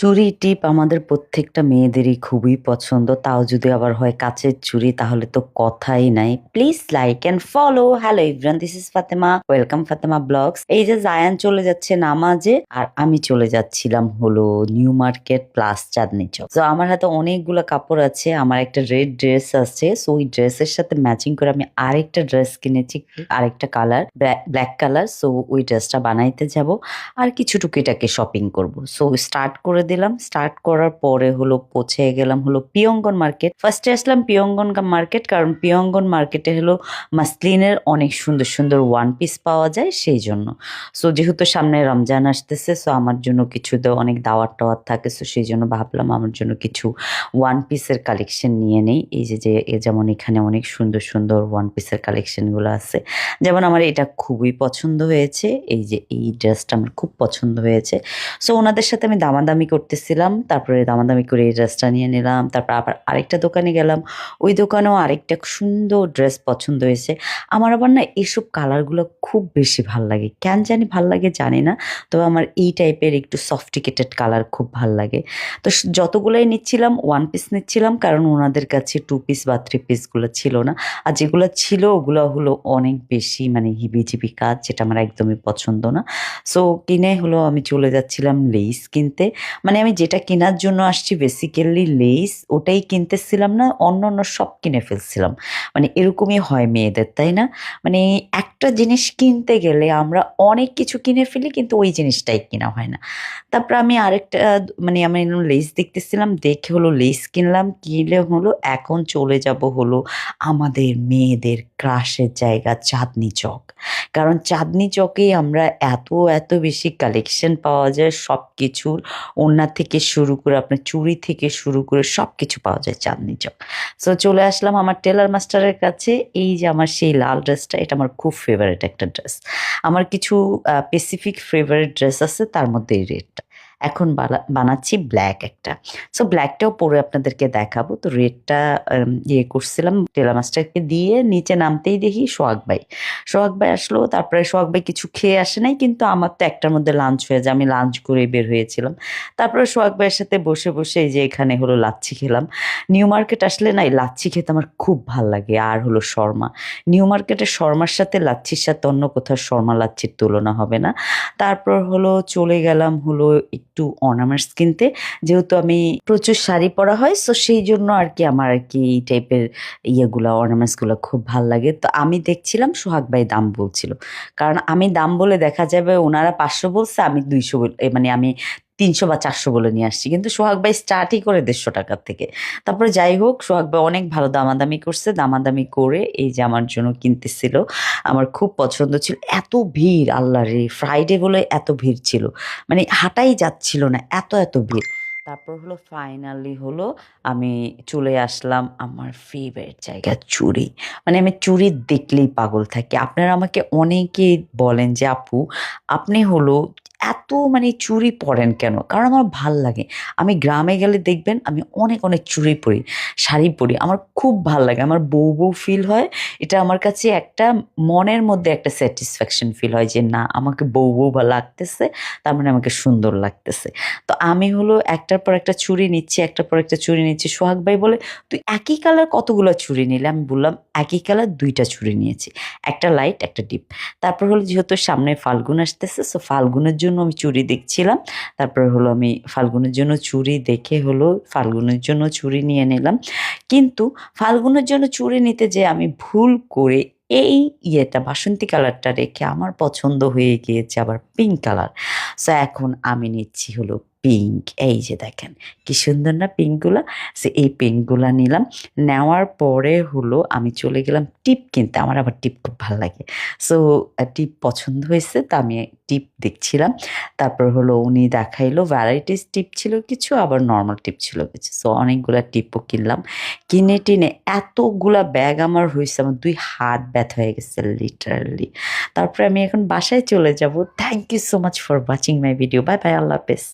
চুড়ি টিপ আমাদের প্রত্যেকটা মেয়েদেরই খুবই পছন্দ। তাও যদি আবার হয় কাঁচের চুড়ি তাহলে তো কথাই নাই। Please like and follow. Hello everyone this is Fatema. Welcome Fatema blogs. এই যে জায়ান চলে যাচ্ছে নামাজে, আর আমি চলে যাচ্ছিলাম হলো New Market plus Chandni Chowk. তো আমার হাতে অনেকগুলো কাপড় আছে। আমার একটা রেড ড্রেস আছে। সো ওই ড্রেসের সাথে ম্যাচিং করে আমি আরেকটা ড্রেস কিনেছি, আরেকটা কালার ব্ল্যাক কালার। সো ওই ড্রেসটা বানাইতে যাব। আর কিছু টুকিটাকি শপিং করব। সো স্টার্ট করে দিলাম। স্টার্ট করার পরে হলো পৌঁছে গেলাম হলো পিয়ঙ্গন মার্কেট ফার্স্টে আসলাম পিয়ঙ্গন মার্কেট কারণ পিয়ঙ্গন মার্কেটে হলো মাসলিনের অনেক সুন্দর সুন্দর ওয়ান পিস পাওয়া যায় সেই জন্য। সো যেহেতু সামনে রমজান আসতেছে সো আমার জন্য কিছু তো অনেক দাওয়ার টাওয়ার থাকে সো সেই জন্য ভাবলাম আমার জন্য কিছু ওয়ান পিসের কালেকশন নিয়ে নেই। এই যে যে যেমন এখানে অনেক সুন্দর সুন্দর ওয়ান পিসের কালেকশনগুলো আছে। যেমন আমার এটা খুবই পছন্দ হয়েছে। এই যে, এই ড্রেসটা আমার খুব পছন্দ হয়েছে। সো ওনাদের সাথে আমি দামাদামি করতেছিলাম, তারপরে দামাদামি করে এই ড্রেসটা নিয়ে নিলাম, তারপর আবার আরেকটা দোকানে গেলাম। ওই দোকানেও আরেকটা সুন্দর ড্রেস পছন্দ হয়েছে। আমার আবার না এইসব কালারগুলো খুব বেশি ভালো লাগে। কেন জানি ভালো লাগে জানি না, তবে আমার এই টাইপের একটু সফটিকেটেড কালার খুব ভালো লাগে। তো যতগুলোই নিচ্ছিলাম ওয়ান পিস নিচ্ছিলাম, কারণ ওনাদের কাছে টু পিস বা থ্রি পিসগুলো ছিল না। আর যেগুলো ছিল, ওগুলো হলো অনেক বেশি মানে হিবিজিবি কাজ, যেটা আমার একদমই পছন্দ না। সো কিনে হলো আমি চলে যাচ্ছিলাম লেস কিনতে। মানে আমি যেটা কেনার জন্য আসছি বেসিক্যালি লেস ওটাই কিনতেছিলাম না, অন্য অন্য সব কিনে ফেলছিলাম। মানে এরকমই হয় মেয়েদের, তাই না? মানে একটা জিনিস কিনতে গেলে আমরা অনেক কিছু কিনে ফেলি, কিন্তু ওই জিনিসটাই কেনা হয় না। তারপর আমি আরেকটা মানে আমি লেস দেখতেছিলাম, দেখে হলো লেস কিনলাম, কিনলে হলো, এখন চলে যাব হলো আমাদের মেয়েদের ক্রাশের জায়গা চাঁদনি চক। কারণ চাঁদনি চকেই আমরা এত এত বেশি কালেকশন পাওয়া যায় সব কিছুর ওড়না থেকে শুরু করে, আপনার চুড়ি থেকে শুরু করে সব কিছু পাওয়া যায় চাঁদনি চক। সো চলে আসলাম আমার টেলার মাস্টারের কাছে। এই যে আমার সেই লাল ড্রেসটা, এটা আমার খুব ফেভারিট একটা ড্রেস আমার কিছু স্পেসিফিক ফেভারিট ড্রেস আছে, তার মধ্যে এই রেডটা এখন বানাচ্ছি ব্ল্যাক একটা। সো ব্ল্যাকটাও পরে আপনাদেরকে দেখাবো। তো রেডটা ইয়ে করছিলাম, টেলা মাস্টারকে দিয়ে নিচে নামতেই দেখি সোহাগ ভাই। সোহাগ ভাই আসলো, তারপরে সোহাগ ভাই কিছু খেয়ে আসে নাই, কিন্তু আমার তো একটার মধ্যে লাঞ্চ হয়ে যায়, আমি লাঞ্চ করে বের হয়েছিলাম। তারপরে সোহাগ ভাইয়ের সাথে বসে বসে এই যে এখানে হলো লাচ্ছি খেলাম। নিউ মার্কেট আসলে না লাচ্ছি খেতে আমার খুব ভালো লাগে, আর হলো শর্মা। নিউ মার্কেটে শর্মার সাথে লাচ্ছির সাথে অন্য কোথাও শর্মা লাচ্ছির তুলনা হবে না। তারপর হলো চলে গেলাম হলো একটু অর্নামেন্টস কিনতে। যেহেতু আমি প্রচুর শাড়ি পরা হয় সো সেই জন্য আর কি আমার আর কি এই টাইপের ইয়েগুলো অর্নামেন্টসগুলো খুব ভালো লাগে। তো আমি দেখছিলাম, সোহাগ ভাই দাম বলছিল। কারণ আমি দাম বলে দেখা যাবে ওনারা পাঁচশো বলছে, আমি দুইশো মানে আমি তিনশো বা চারশো বলে নিয়ে আসছি। কিন্তু সোহাগ ভাই স্টার্টই করে দেড়শো টাকার থেকে। তারপরে যাই হোক, সোহাগ ভাই অনেক ভালো দামাদামি করছে। দামাদামি করে এই যে আমার জন্য কিনতেছিল, আমার খুব পছন্দ ছিল। এত ভিড়, আল্লাহ রে ফ্রাইডে বলে এত ভিড় ছিল। মানে হাঁটাই যাচ্ছিল না, এত এত ভিড়। তারপর হলো ফাইনালি হলো আমি চলে আসলাম আমার ফেভারিট জায়গা, চুরি। মানে আমি চুরি দেখলেই পাগল থাকি। আপনারা আমাকে অনেকেই বলেন যে, আপু, আপনি হলো এত মানে চুরি পরেন কেন? কারণ আমার ভালো লাগে। আমি গ্রামে গেলে দেখবেন আমি অনেক অনেক চুরি পরি, শাড়ি পরি। আমার খুব ভালো লাগে। আমার বউ বউ ফিল হয়। এটা আমার কাছে একটা মনের মধ্যে একটা স্যাটিসফ্যাকশন ফিল হয় যে, না, আমাকে বউ বউ বা লাগতেছে, তার মানে আমাকে সুন্দর লাগতেছে। তো আমি হলো একটার পর একটা চুরি নিচ্ছি, একটার পর একটা চুরি নিচ্ছি। সোহাগ ভাই বলে, তুই একই কালার কতগুলো চুরি নিলে? আমি বললাম, একই কালার দুইটা চুরি নিয়েছি। একটা লাইট একটা ডিপ তারপর হলো যেহেতু সামনে ফাল্গুন আসতেছে সো ফাল্গুনের জন্য আমি চুড়ি দেখছিলাম। তারপর হলো আমি ফাল্গুনের জন্য চুড়ি দেখে হলো ফাল্গুনের জন্য চুড়ি নিয়ে নিলাম। কিন্তু ফাল্গুনের জন্য চুড়ি নিতে যে আমি ভুল করে এই ইয়েটা, বাসন্তী কালারটা রেখে আমার পছন্দ হয়ে গিয়েছে আবার পিঙ্ক কালার সো এখন আমি নিচ্ছি হলো পিঙ্ক এই যে দেখেন, কি সুন্দর না পিঙ্কগুলা সে এই পিঙ্কগুলো নিলাম। নেওয়ার পরে হলো আমি চলে গেলাম টিপ কিনতে। আমার আবার টিপ খুব ভালো লাগে। সো টিপ পছন্দ হয়েছে, তা আমি টিপ দেখছিলাম। তারপর হলো উনি দেখাইলো ভ্যারাইটিস টিপ ছিল কিছু, আবার নর্মাল টিপ ছিল কিছু। সো অনেকগুলা টিপও কিনলাম। কিনে টিনে এতগুলা ব্যাগ আমার হয়েছে, আমার দুই হাত ব্যথা হয়ে গেছে লিটারালি তারপরে আমি এখন বাসায় চলে যাব। Thank you so much for watching my video bye bye আল্লাহ হাফেজ।